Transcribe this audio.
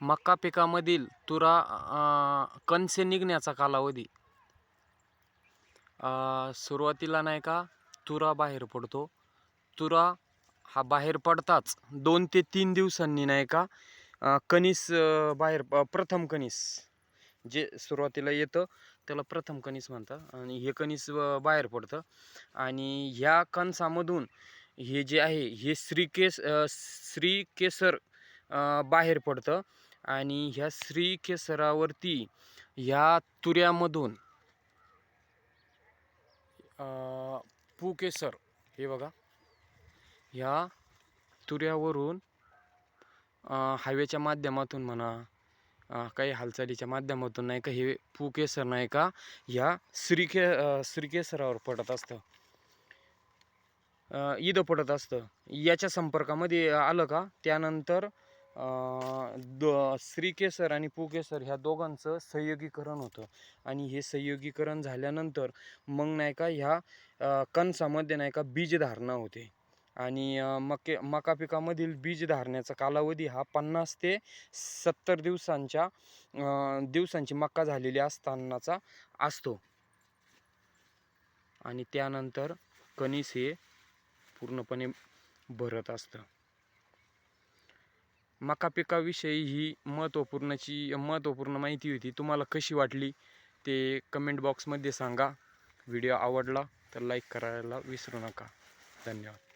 मका पिकामधील तुरा कणसे निघण्याचा कालावधी. सुरुवातीला नाही का तुरा बाहेर पडतो. तुरा हा बाहेर पडताच दोन ते तीन दिवसांनी नाही का कणीस बाहेर प- प्रथम कणीस जे सुरुवातीला येतं त्याला प्रथम कणीस म्हणतात. आणि हे कणीस बाहेर पडतं. आणि ह्या कणसामधून हे जे आहे हे श्रीकेस श्रीकेसर बाहेर पडतं. आणि ह्या श्रीकेसरावरती ह्या तुऱ्यामधून अं, पुकेसर हे बघा. ह्या तुऱ्यावरून हायवेच्या हवेच्या माध्यमातून म्हणा काही हालचालीच्या माध्यमातून नाही का हे पुकेसर नाही का ह्या श्रीके श्रीकेसरावर पडत असतं. ईद इथं पडत असतं. याच्या संपर्कामध्ये आलं का? त्यानंतर द श्रीकेसर आणि पुकेसर ह्या दोघांचं संयोगीकरण होतं. आणि हे संयोगीकरण झाल्यानंतर मग नाही का ह्या कणसामध्ये नाही का बीजधारणा होते. आणि मके मका पिकामधील बीज धारण्याचा कालावधी हा पन्नास ते सत्तर दिवसांच्या दिवसांची मका झालेली असतानाचा असतो. आणि त्यानंतर कणीस हे पूर्णपणे भरत असतं. मका पिकाविषयी ही महत्त्वपूर्णची महत्त्वपूर्ण माहिती होती. तुम्हाला कशी वाटली ते कमेंट बॉक्समध्ये सांगा. व्हिडिओ आवडला तर लाईक करायला विसरू नका. धन्यवाद.